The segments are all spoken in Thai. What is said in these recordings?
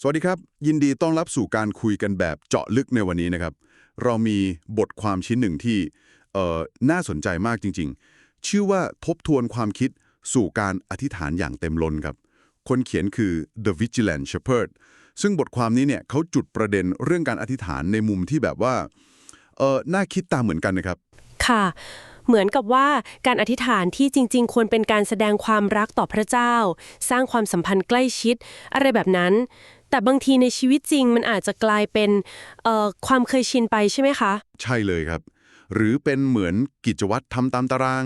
สวัสดีครับ ยินดีต้อนรับสู่การคุยกันแบบเจาะลึกในวันนี้นะครับ เรามีบทความชิ้นหนึ่งที่เอ่อน่าสนใจมากจริง ๆ ชื่อว่าทบทวนความคิดสู่การอธิษฐานอย่างเต็มล้นครับ คนเขียนคือ The Vigilant Shepherd ซึ่งบทความนี้เนี่ยเขาจุดประเด็นเรื่องการอธิษฐานในมุมที่แบบว่าเออน่าคิดตามเหมือนกันนะครับ ค่ะเหมือนกับว่าการอธิษฐานที่จริง ๆ ควรเป็นการแสดงความรักต่อพระเจ้า สร้างความสัมพันธ์ใกล้ชิด อะไรแบบนั้น แต่บางทีในชีวิตจริงมันอาจจะกลายเป็นเอ่อความเคยชินไปใช่ไหมคะ ใช่เลยครับ หรือเป็นเหมือนกิจวัตรทำตามตาราง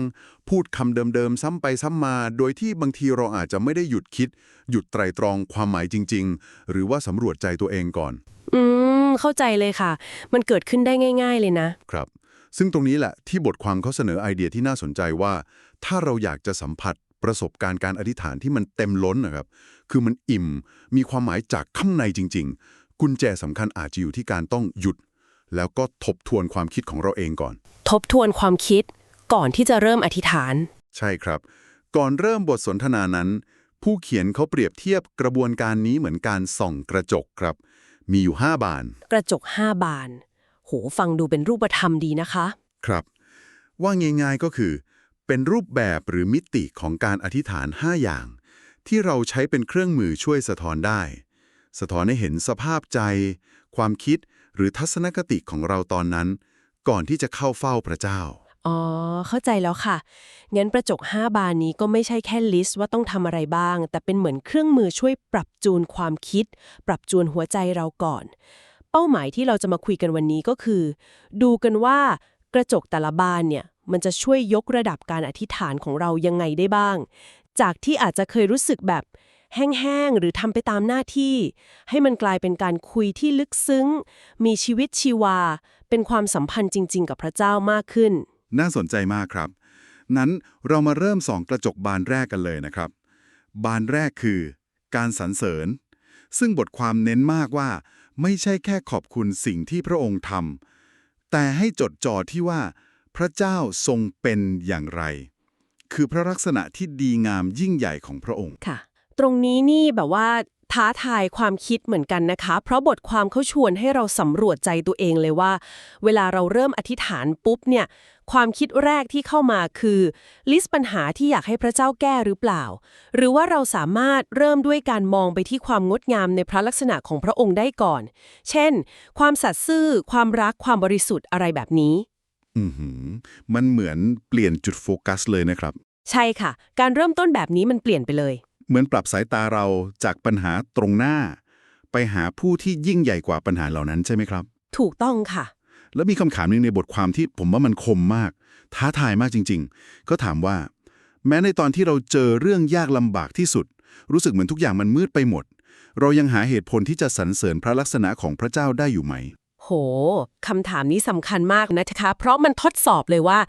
พูดคำเดิมๆ ซ้ำไปซ้ำมา โดยที่บางทีเราอาจจะไม่ได้หยุดคิด หยุดไตรตรองความหมายจริง ๆ หรือว่าสำรวจใจตัวเองก่อน อืมเข้าใจเลยค่ะ มันเกิดขึ้นได้ง่าย ๆ เลยนะครับซึ่งตรงนี้แหละที่บทความเขาเสนอไอเดียที่น่าสนใจว่า ถ้าเราอยากจะสัมผัส ประสบการณ์การอธิษฐานที่มันเต็มล้นนะครับ คือมันอิ่ม มีความหมายจากข้างในจริง ๆ กุญแจสำคัญอาจจะอยู่ที่การต้องหยุด แล้วก็ทบทวนความคิดของเราเองก่อน ทบทวนความคิดก่อนที่จะเริ่มอธิษฐาน ใช่ครับ ก่อนเริ่มบทสนทนานั้น ผู้เขียนเขาเปรียบเทียบกระบวนการนี้เหมือนการส่องกระจกครับ มีอยู่ 5 บาน กระจกห้าบาน โหฟังดูเป็นรูปธรรมดีนะคะ ครับ ว่าง่ายๆก็คือ เป็นรูปแบบหรือมิติของการอธิษฐาน 5 อย่าง ที่เราใช้เป็นเครื่องมือช่วยสะท้อนได้ สะท้อนให้เห็นสภาพใจ ความคิดหรือทัศนคติของเราตอนนั้น ก่อนที่จะเข้าเฝ้าพระเจ้า อ๋อ เข้าใจแล้วค่ะ งั้นประจก 5 บานนี้ก็ไม่ใช่แค่ลิสต์ว่าต้องทำอะไรบ้าง แต่เป็นเหมือนเครื่องมือช่วยปรับจูนความคิด ปรับจูนหัวใจเราก่อน เป้าหมายที่เราจะมาคุยกันวันนี้ก็คือ ดูกันว่ากระจกแต่ละบานเนี่ย มันจะช่วยยกระดับการอธิษฐานของเรายังไงได้บ้าง จากที่อาจจะเคยรู้สึกแบบแห้งๆ หรือทำไปตามหน้าที่ ให้มันกลายเป็นการคุยที่ลึกซึ้ง มีชีวิตชีวา เป็นความสัมพันธ์จริง ๆ กับพระเจ้ามากขึ้น น่าสนใจมากครับ นั้นเรามาเริ่มสองกระจกบานแรกกันเลยนะครับ บานแรกคือ การสรรเสริญ ซึ่งบทความเน้นมากว่า ไม่ใช่แค่ขอบคุณสิ่งที่พระองค์ทำแต่ให้จดจ่อที่ว่า พระเจ้าทรงเป็นอย่างไร คือพระลักษณะที่ดีงามยิ่งใหญ่ของพระองค์ ค่ะ ตรงนี้นี่แบบว่าท้าทายความคิดเหมือนกันนะคะ เพราะบทความเขาชวนให้เราสำรวจใจตัวเองเลยว่า เวลาเราเริ่มอธิษฐานปุ๊บเนี่ย ความคิดแรกที่เข้ามาคือ ลิสต์ปัญหาที่อยากให้พระเจ้าแก้หรือเปล่า หรือว่าเราสามารถเริ่มด้วยการมองไปที่ความงดงามในพระลักษณะของพระองค์ได้ก่อน เช่น ความสัตย์ซื่อ ความรัก ความบริสุทธิ์อะไรแบบนี้ อือหือมันเหมือนเปลี่ยนจุดโฟกัสเลยนะครับ ใช่ค่ะ การเริ่มต้นแบบนี้มันเปลี่ยนไปเลย เหมือนปรับสายตาเราจากปัญหาตรงหน้า ไปหาผู้ที่ยิ่งใหญ่กว่าปัญหาเหล่านั้นใช่ไหมครับ ถูกต้องค่ะ แล้วมีคำถามหนึ่งในบทความที่ผมว่ามันคมมาก ท้าทายมากจริง ๆ ก็ถามว่า แม้ในตอนที่เราเจอเรื่องยากลำบากที่สุด รู้สึกเหมือนทุกอย่างมันมืดไปหมด เรายังหาเหตุผลที่จะสรรเสริญพระลักษณะของพระเจ้าได้อยู่ไหมโห คำถามนี้สำคัญมากนะคะ เพราะมันทดสอบเลยว่า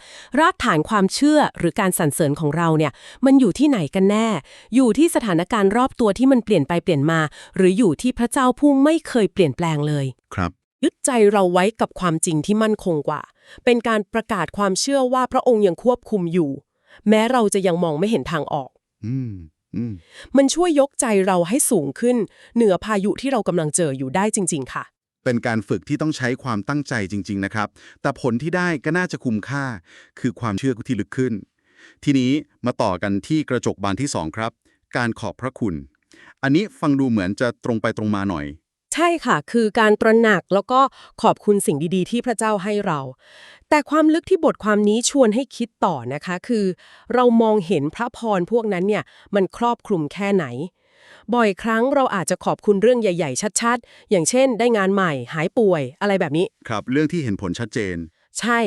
รากฐานความเชื่อหรือการสรรเสริญของเราเนี่ยมันอยู่ที่ไหนกันแน่ อยู่ที่สถานการณ์รอบตัวที่มันเปลี่ยนไปเปลี่ยนมา หรืออยู่ที่พระเจ้าผู้ไม่เคยเปลี่ยนแปลงเลยครับยึดใจเราไว้กับความจริงที่มั่นคงกว่า เป็นการประกาศความเชื่อว่าพระองค์ยังควบคุมอยู่ แม้เราจะยังมองไม่เห็นทางออก อืมอืมมันช่วยยกใจเราให้สูงขึ้น เหนือพายุที่เรากำลังเจออยู่ได้จริง ๆ ค่ะ เป็นการฝึกที่ต้องใช้ความตั้งใจจริง ๆ นะครับ แต่ผลที่ได้ก็น่าจะคุ้มค่า คือความเชื่อที่ลึกขึ้น ทีนี้มาต่อกันที่กระจกบานที่ 2 ครับ การขอบพระคุณ อันนี้ฟังดูเหมือนจะตรงไปตรงมาหน่อย ใช่ค่ะ คือการตระหนักแล้วก็ขอบคุณสิ่งดีๆ ที่พระเจ้าให้เรา แต่ความลึกที่บทความนี้ชวนให้คิดต่อนะคะ คือ เรามองเห็นพระพรพวกนั้นเนี่ยมันครอบคลุมแค่ไหน บ่อยครั้งเราอาจจะขอบคุณเรื่องใหญ่ ๆ ชัดๆ อย่างเช่น ได้งานใหม่หายป่วยอะไรแบบนี้ ครับ เรื่องที่เห็นผลชัดเจน ใช่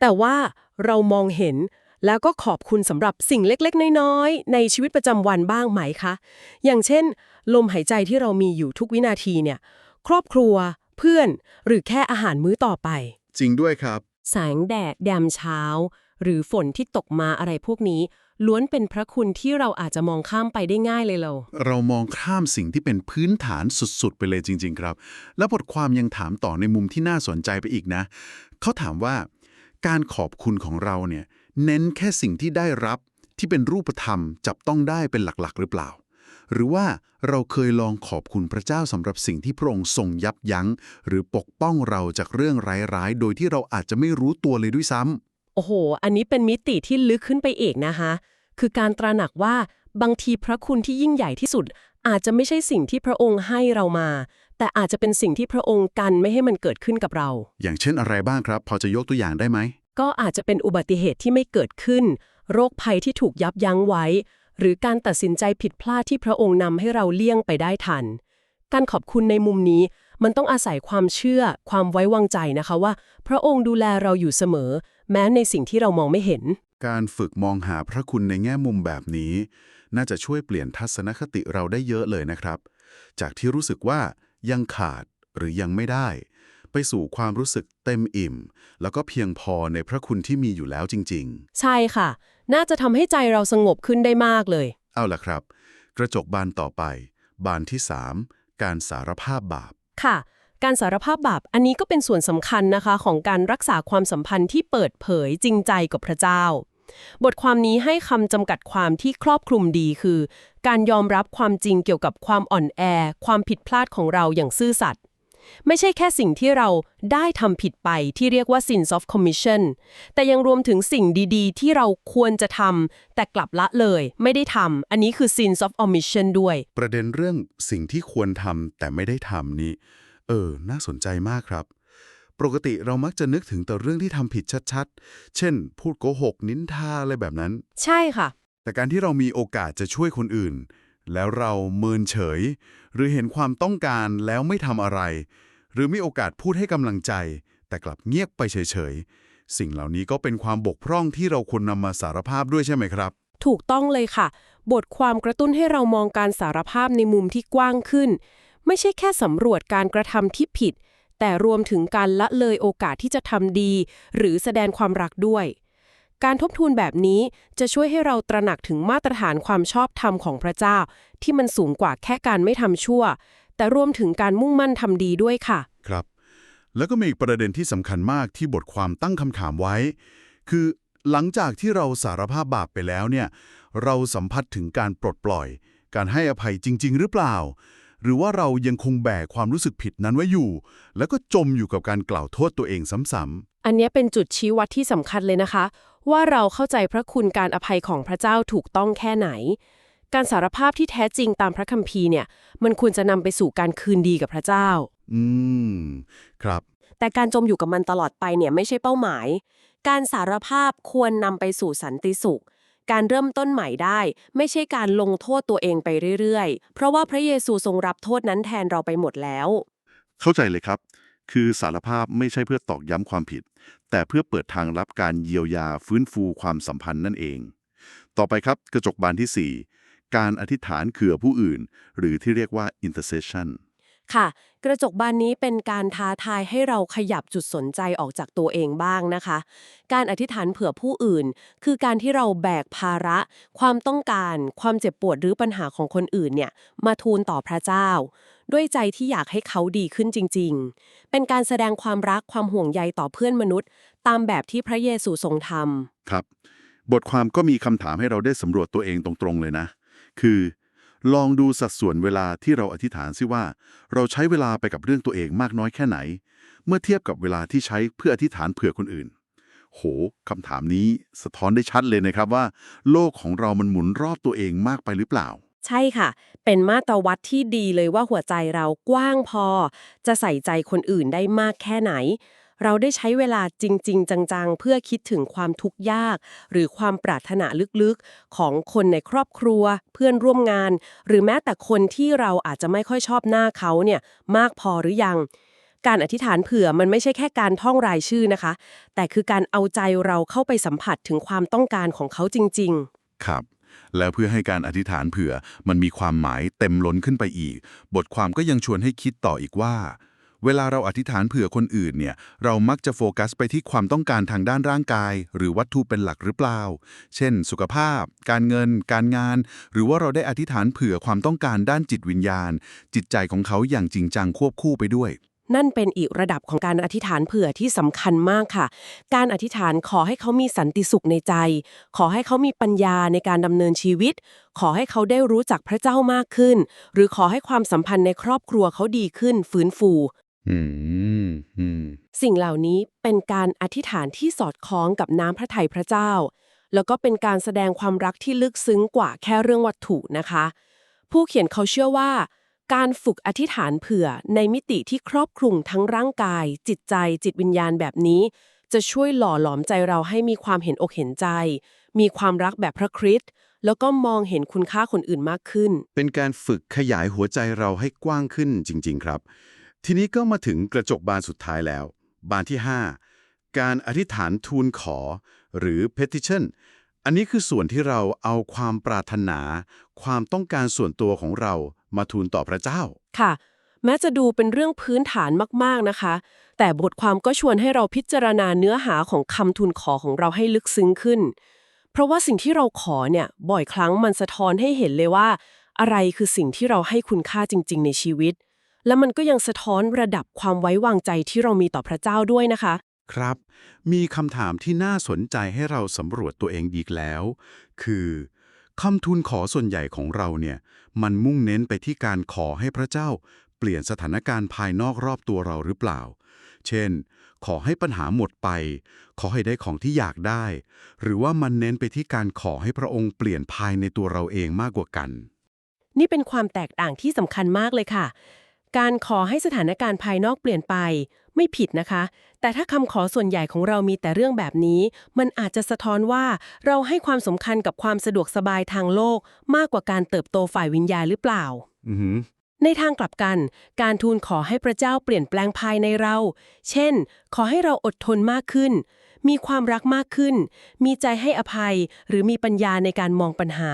แต่ว่าเรามองเห็นแล้วก็ขอบคุณสำหรับสิ่งเล็กๆ น้อยๆ ในชีวิตประจำวันบ้างไหมคะ อย่างเช่น ลมหายใจที่เรามีอยู่ทุกวินาทีเนี่ย ครอบครัว เพื่อน หรือแค่อาหารมื้อต่อไป จริงด้วยครับ แสงแดดยามเช้า หรือฝนที่ตกมาอะไรพวกนี้ ล้วนเป็นพระคุณที่เราอาจจะมองข้ามไปได้ง่ายเลยเรา เรามองข้ามสิ่งที่เป็นพื้นฐานสุดๆ ไปเลยจริง ๆ ครับ แล้วบทความยังถามต่อในมุมที่น่าสนใจไปอีกนะ เขาถามว่า การขอบคุณของเราเนี่ยเน้นแค่สิ่งที่ได้รับที่เป็นรูปธรรมจับต้องได้เป็นหลักๆ หรือเปล่า หรือว่าเราเคยลองขอบคุณพระเจ้าสำหรับสิ่งที่พระองค์ทรงยับยั้ง หรือปกป้องเราจากเรื่องร้ายๆ โดยที่เราอาจจะไม่รู้ตัวเลยด้วยซ้ำ โอ้โห อันนี้เป็นมิติที่ลึกขึ้นไปเอกนะคะ คือการตระหนักว่าบางทีพระคุณที่ยิ่งใหญ่ที่สุด อาจจะไม่ใช่สิ่งที่พระองค์ให้เรามา แต่อาจจะเป็นสิ่งที่พระองค์กันไม่ให้มันเกิดขึ้นกับเรา อย่างเช่นอะไรบ้างครับ พอจะยกตัวอย่างได้ไหม ก็อาจจะเป็นอุบัติเหตุที่ไม่เกิดขึ้น โรคภัยที่ถูกยับยั้งไว้ หรือการตัดสินใจผิดพลาดที่พระองค์นำให้เราเลี่ยงไปได้ทัน การขอบคุณในมุมนี้มันต้องอาศัยความเชื่อความไว้วางใจนะคะว่า พระองค์ดูแลเราอยู่เสมอ แม้ในสิ่งที่เรามองไม่เห็น การฝึกมองหาพระคุณในแง่มุมแบบนี้ น่าจะช่วยเปลี่ยนทัศนคติเราได้เยอะเลยนะครับ จากที่รู้สึกว่ายังขาดหรือยังไม่ได้ ไปสู่ความรู้สึกเต็มอิ่ม แล้วก็เพียงพอในพระคุณที่มีอยู่แล้วจริง ใช่ค่ะ น่าจะทำให้ใจเราสงบขึ้นได้มากเลย ๆ เอาล่ะครับ กระจกบานต่อไป บานที่ 3 การสารภาพบาป ค่ะ การสารภาพบาปอันนี้ก็เป็นส่วนสำคัญนะคะของการรักษาความสัมพันธ์ที่เปิดเผยจริงใจกับพระเจ้า บทความนี้ให้คำจำกัดความที่ครอบคลุมดีคือ การยอมรับความจริงเกี่ยวกับความอ่อนแอ ความผิดพลาดของเราอย่างซื่อสัตย์ไม่ใช่แค่สิ่งที่เราได้ทำผิดไปที่เรียกว่า sins of commission แต่ยังรวมถึงสิ่งดีๆ ที่เราควรจะทำแต่กลับละเลย ไม่ได้ทำอันนี้คือ sins of omission ด้วย ประเด็นเรื่องสิ่งที่ควรทำแต่ไม่ได้ทำนี่ เออ น่าสนใจมากครับ ปกติเรามักจะนึกถึงแต่เรื่องที่ทำผิดชัดๆ เช่น พูดโกหก นินทาอะไรแบบนั้น ใช่ค่ะ แต่การที่เรามีโอกาสจะช่วยคนอื่น แล้วเราเมินเฉย หรือเห็นความต้องการแล้วไม่ทำอะไร หรือมีโอกาสพูดให้กำลังใจ แต่กลับเงียบไปเฉยๆ สิ่งเหล่านี้ก็เป็นความบกพร่องที่เราควรนำมาสารภาพด้วยใช่ไหมครับ ถูกต้องเลยค่ะ บทความกระตุ้นให้เรามองการสารภาพในมุมที่กว้างขึ้น ไม่ใช่แค่สำรวจการกระทำที่ผิด แต่รวมถึงการละเลยโอกาสที่จะทำดี หรือแสดงความรักด้วย การทบทวนแบบนี้จะช่วยให้เราตระหนักถึงมาตรฐานความชอบธรรมของพระเจ้า ที่มันสูงกว่าแค่การไม่ทำชั่ว แต่รวมถึงการมุ่งมั่นทำดีด้วยค่ะ ครับ แล้วก็มีอีกประเด็นที่สำคัญมากที่บทความตั้งคำถามไว้ คือหลังจากที่เราสารภาพบาปไปแล้วเนี่ย เราสัมผัสถึงการปลดปล่อย การให้อภัยจริง ๆ หรือเปล่า หรือว่าเรายังคงแบกความรู้สึกผิดนั้นไว้อยู่ แล้วก็จมอยู่กับการกล่าวโทษตัวเองซ้ำอันเนี้ยเป็นจุดชี้วัดที่สำคัญเลยนะคะ ว่าเราเข้าใจพระคุณการอภัยของพระเจ้าถูกต้องแค่ไหน การสารภาพที่แท้จริงตามพระคัมภีร์เนี่ย มันควรจะนำไปสู่การคืนดีกับพระเจ้าๆอืม ครับ แต่การจมอยู่กับมันตลอดไปเนี่ยไม่ใช่เป้าหมาย การสารภาพควรนำไปสู่สันติสุข การเริ่มต้นใหม่ได้ ไม่ใช่การลงโทษตัวเองไปเรื่อยๆ เพราะว่าพระเยซูทรงรับโทษนั้นแทนเราไปหมดแล้ว เข้าใจเลยครับ คือสารภาพไม่ใช่เพื่อตอกย้ำความผิด แต่เพื่อเปิดทางรับการเยียวยาฟื้นฟูความสัมพันธ์นั่นเอง ต่อไปครับกระจกบานที่ 4 การอธิษฐานเขื่อผู้อื่น หรือที่เรียกว่า intercession ค่ะ กระจกบานนี้เป็นการท้าทายให้เราขยับจุดสนใจออกจากตัวเองบ้างนะคะ การอธิษฐานเผื่อผู้อื่น คือการที่เราแบกภาระ ความต้องการ ความเจ็บปวดหรือปัญหาของคนอื่นเนี่ยมาทูลต่อพระเจ้า ด้วยใจที่อยากให้เขาดีขึ้นจริง ๆ เป็นการแสดงความรักความห่วงใยต่อเพื่อนมนุษย์ ตามแบบที่พระเยซูทรงทำครับ บทความก็มีคำถามให้เราได้สำรวจตัวเองตรงๆเลยนะ คือ ลองดูสัดส่วนเวลาที่เราอธิษฐานซิว่า เราใช้เวลาไปกับเรื่องตัวเองมากน้อยแค่ไหน เมื่อเทียบกับเวลาที่ใช้เพื่ออธิษฐานเผื่อคนอื่น โหคำถามนี้สะท้อนได้ชัดเลยนะครับว่า โลกของเรามันหมุนรอบตัวเองมากไปหรือเปล่า ใช่ค่ะ เป็นมาตรวัดที่ดีเลยว่าหัวใจเรากว้างพอ จะใส่ใจคนอื่นได้มากแค่ไหน เราได้ใช้เวลาจริง ๆ จัง ๆ เพื่อคิดถึงความทุกข์ยาก หรือความปรารถนาลึกๆ ของคนในครอบครัว เพื่อนร่วมงาน หรือแม้แต่คนที่เราอาจจะไม่ค่อยชอบหน้าเขาเนี่ยมากพอหรือยัง การอธิษฐานเผื่อมันไม่ใช่แค่การท่องรายชื่อนะคะ แต่คือการเอาใจเราเข้าไปสัมผัสถึงความต้องการของเขาจริง ๆ ครับแล้วเพื่อให้การอธิษฐานเผื่อมันมีความหมายเต็มล้นขึ้นไปอีก บทความก็ยังชวนให้คิดต่ออีกว่า เวลาเราอธิษฐานเผื่อคนอื่นเนี่ย เรามักจะโฟกัสไปที่ความต้องการทางด้านร่างกาย หรือวัตถุเป็นหลักหรือเปล่า เช่น สุขภาพ การเงิน การงาน หรือว่าเราได้อธิษฐานเผื่อความต้องการด้านจิตวิญญาณ จิตใจของเขาอย่างจริงจังควบคู่ไปด้วยนั่นเป็นอีกระดับของการอธิษฐานเผื่อที่สำคัญมากค่ะ การอธิษฐานขอให้เขามีสันติสุขในใจ ขอให้เขามีปัญญาในการดำเนินชีวิต ขอให้เขาได้รู้จักพระเจ้ามากขึ้น หรือขอให้ความสัมพันธ์ในครอบครัวเขาดีขึ้น ฟื้นฟู สิ่งเหล่านี้เป็นการอธิษฐานที่สอดคล้องกับน้ำพระทัยพระเจ้า แล้วก็เป็นการแสดงความรักที่ลึกซึ้งกว่าแค่เรื่องวัตถุนะคะ ผู้เขียนเขาเชื่อว่า การฝึกอธิษฐานเผื่อในมิติที่ครอบคลุมทั้งร่างกาย จิตใจ จิตวิญญาณแบบนี้ จะช่วยหล่อหลอมใจเราให้มีความเห็นอกเห็นใจ มีความรักแบบพระคริสต์แล้วก็มองเห็นคุณค่าคนอื่นมากขึ้น เป็นการฝึกขยายหัวใจเราให้กว้างขึ้นจริง ๆ ครับ ทีนี้ก็มาถึงกระจกบานสุดท้ายแล้ว บานที่ 5 การอธิษฐานทูลขอ หรือ petition อันนี้คือส่วนที่เราเอาความปรารถนา ความต้องการส่วนตัวของเรามาทูลต่อพระเจ้า ค่ะ แม้จะดูเป็นเรื่องพื้นฐานมากๆนะคะ แต่บทความก็ชวนให้เราพิจารณาเนื้อหาของคำทูลขอของเราให้ลึกซึ้งขึ้น เพราะว่าสิ่งที่เราขอเนี่ยบ่อยครั้งมันสะท้อนให้เห็นเลยว่า อะไรคือสิ่งที่เราให้คุณค่าจริง ๆ ในชีวิต และมันก็ยังสะท้อนระดับความไว้วางใจที่เรามีต่อพระเจ้าด้วยนะคะ ครับ มีคำถามที่น่าสนใจให้เราสำรวจตัวเองอีกแล้ว คือคำทูลขอส่วนใหญ่ของเราเนี่ย มันมุ่งเน้นไปที่การขอให้พระเจ้า เปลี่ยนสถานการณ์ภายนอกรอบตัวเราหรือเปล่า เช่น ขอให้ปัญหาหมดไป ขอให้ได้ของที่อยากได้ หรือว่ามันเน้นไปที่การขอให้พระองค์เปลี่ยนภายในตัวเราเองมากกว่ากัน นี่เป็นความแตกต่างที่สำคัญมากเลยค่ะ การขอให้สถานการณ์ภายนอกเปลี่ยนไป ไม่ผิดนะคะ แต่ถ้าคำขอส่วนใหญ่ของเรามีแต่เรื่องแบบนี้ มันอาจจะสะท้อนว่าเราให้ความสำคัญกับความสะดวกสบายทางโลก มากกว่าการเติบโตฝ่ายวิญญาณหรือเปล่า ในทางกลับกัน การทูลขอให้พระเจ้าเปลี่ยนแปลงภายในเรา เช่น ขอให้เราอดทนมากขึ้น มีความรักมากขึ้น มีใจให้อภัย หรือมีปัญญาในการมองปัญหา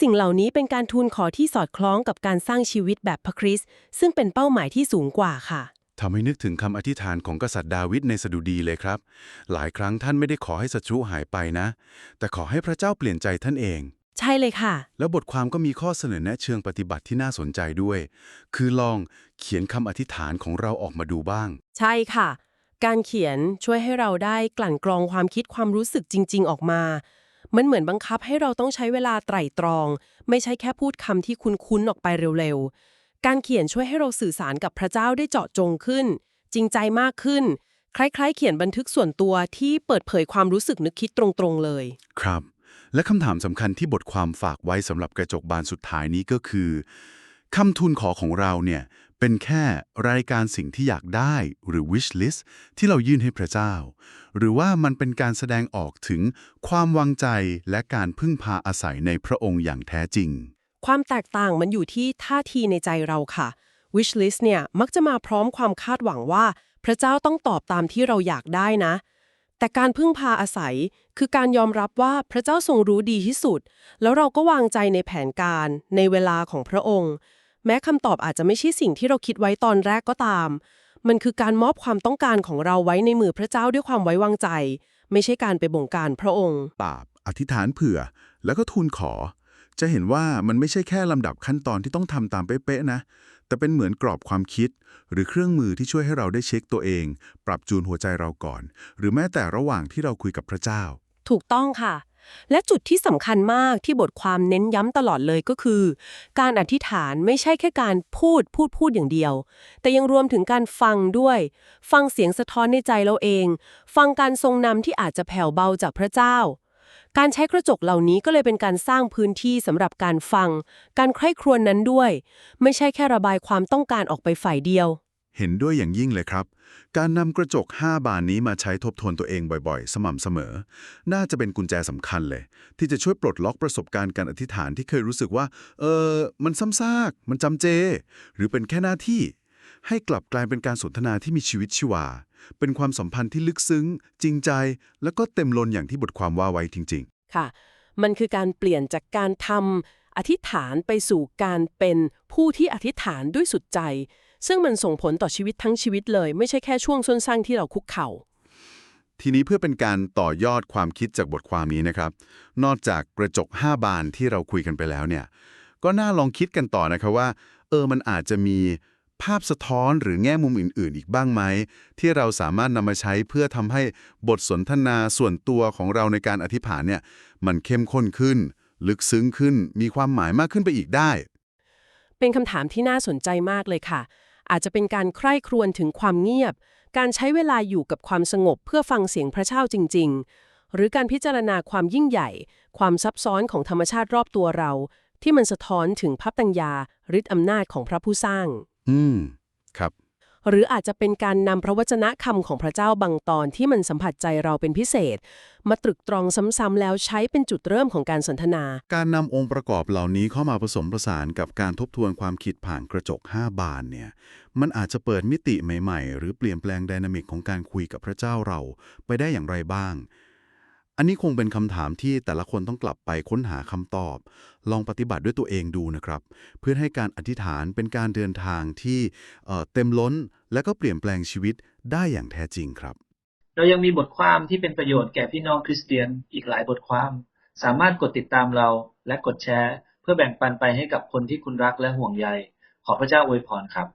สิ่งเหล่านี้เป็นการทูลขอที่สอดคล้องกับการสร้างชีวิตแบบพระคริสต์ซึ่งเป็นเป้าหมายที่สูงกว่าค่ะทำให้นึกถึงคำอธิษฐานของกษัตริย์ดาวิดในสดุดีเลยครับ หลายครั้งท่านไม่ได้ขอให้ศัตรูหายไปนะ แต่ขอให้พระเจ้าเปลี่ยนใจท่านเอง ใช่เลยค่ะ แล้วบทความก็มีข้อเสนอแนะเชิงปฏิบัติที่น่าสนใจด้วย คือลองเขียนคำอธิษฐานของเราออกมาดูบ้าง ใช่ค่ะ การเขียนช่วยให้เราได้กลั่นกรองความคิดความรู้สึกจริง ๆ ออกมา มันเหมือนบังคับให้เราต้องใช้เวลาไตร่ตรอง ไม่ใช่แค่พูดคำที่คุ้นๆออกไปเร็วๆ การเขียนช่วยให้เราสื่อสารกับพระเจ้าได้เจาะจงขึ้น จริงใจมากขึ้น คล้ายๆ เขียนบันทึกส่วนตัวที่เปิดเผยความรู้สึกนึกคิดตรงๆเลย ครับ และคำถามสำคัญที่บทความฝากไว้สำหรับกระจกบานสุดท้ายนี้ก็คือคำทูลขอของเราเนี่ย เป็นแค่รายการสิ่งที่อยากได้หรือ wish list ที่เรายื่นให้พระเจ้า หรือว่ามันเป็นการแสดงออกถึงความวางใจและการพึ่งพาอาศัยในพระองค์อย่างแท้จริง ความแตกต่างมันอยู่ที่ท่าทีในใจเราค่ะ wish list เนี่ยมักจะมาพร้อมความคาดหวังว่า พระเจ้าต้องตอบตามที่เราอยากได้นะ แต่การพึ่งพาอาศัย คือการยอมรับว่าพระเจ้าทรงรู้ดีที่สุด แล้วเราก็วางใจในแผนการ ในเวลาของพระองค์ แม้คำตอบอาจจะไม่ใช่สิ่งที่เราคิดไว้ตอนแรกก็ตาม มันคือการมอบความต้องการของเราไว้ในมือพระเจ้าด้วยความไว้วางใจ ไม่ใช่การไปบงการพระองค์ตาบอธิษฐานเผื่อ แล้วก็ทูลขอ จะเห็นว่ามันไม่ใช่แค่ลำดับขั้นตอนที่ต้องทำตามเป๊ะๆนะ แต่เป็นเหมือนกรอบความคิด หรือเครื่องมือที่ช่วยให้เราได้เช็คตัวเอง ปรับจูนหัวใจเราก่อน หรือแม้แต่ระหว่างที่เราคุยกับพระเจ้า ถูกต้องค่ะ และจุดที่สำคัญมากที่บทความเน้นย้ำตลอดเลยก็คือ การอธิษฐานไม่ใช่แค่การพูดพูดพูดอย่างเดียว แต่ยังรวมถึงการฟังด้วย ฟังเสียงสะท้อนในใจเราเอง ฟังการทรงนำที่อาจจะแผ่วเบาจากพระเจ้า การใช้กระจกเหล่านี้ก็เลยเป็นการสร้างพื้นที่สำหรับการฟัง การใคร่ครวญนนั้นด้วย ไม่ใช่แค่ระบายความต้องการออกไปฝ่ายเดียว เห็นด้วยอย่างยิ่งเลยครับ การนำกระจก 5 บานนี้มาใช้ทบทวนตัวเองบ่อยๆ สม่ำเสมอ น่าจะเป็นกุญแจสำคัญเลย ที่จะช่วยปลดล็อกประสบการณ์การอธิษฐานที่เคยรู้สึกว่า เออมันซ้ำซาก มันจำเจ หรือเป็นแค่หน้าที่ ให้กลับกลายเป็นการสนทนาที่มีชีวิตชีวา เป็นความสัมพันธ์ที่ลึกซึ้ง จริงใจ แล้วก็เต็มล้นอย่างที่บทความว่าไว้จริง ๆ ค่ะ มันคือการเปลี่ยนจากการทำอธิษฐานไปสู่การเป็นผู้ที่อธิษฐานด้วยสุดใจ ซึ่งมันส่งผลต่อชีวิตทั้งชีวิตเลย ไม่ใช่แค่ช่วงสั้นๆที่เราคุกเข่าๆทีนี้เพื่อเป็นการต่อยอดความคิดจากบทความนี้นะครับ นอกจากกระจก 5 บานที่เราคุยกันไปแล้วเนี่ย ก็น่าลองคิดกันต่อนะครับว่า เออมันอาจจะมีภาพสะท้อนหรือแง่มุมอื่น ๆ อีกบ้างไหม ที่เราสามารถนำมาใช้เพื่อทำให้บทสนทนาส่วนตัวของเราในการอธิษฐานเนี่ย มันเข้มข้นขึ้น ลึกซึ้งขึ้น มีความหมายมากขึ้นไปอีกได้ เป็นคำถามที่น่าสนใจมากเลยค่ะ อาจจะเป็นการใคร่ครวญถึงความเงียบ การใช้เวลาอยู่กับความสงบเพื่อฟังเสียงพระเจ้าจริง ๆ หรือการพิจารณาความยิ่งใหญ่ ความซับซ้อนของธรรมชาติรอบตัวเรา ที่มันสะท้อนถึงพับตัญญาฤทธิ์อำนาจของพระผู้สร้าง อืม ครับ หรืออาจจะเป็นการนำพระวจนะคำของพระเจ้าบางตอนที่มันสัมผัสใจเราเป็นพิเศษ มาตรึกตรองซ้ำๆแล้วใช้เป็นจุดเริ่มของการสนทนา การนำองค์ประกอบเหล่านี้เข้ามาผสมผสานกับการทบทวนความคิดผ่านกระจก 5 บานเนี่ยมันอาจจะเปิดมิติใหม่ ๆ หรือเปลี่ยนแปลงไดนามิกของการคุยกับพระเจ้าเราไปได้อย่างไรบ้าง อันนี้คงเป็นคำถามที่แต่ละคนต้องกลับไปค้นหาคำตอบ ลองปฏิบัติด้วยตัวเองดูนะครับ เพื่อให้การอธิษฐานเป็นการเดินทางที่เเต็มล้นและก็เปลี่ยนแปลงชีวิตได้อย่างแท้จริงครับ เรายังมีบทความที่เป็นประโยชน์แก่พี่น้องคริสเตียนอีกหลายบทความ สามารถกดติดตามเราและกดแชร์ เพื่อแบ่งปันไปให้กับคนที่คุณรักและห่วงใย ขอพระเจ้าอวยพรครับ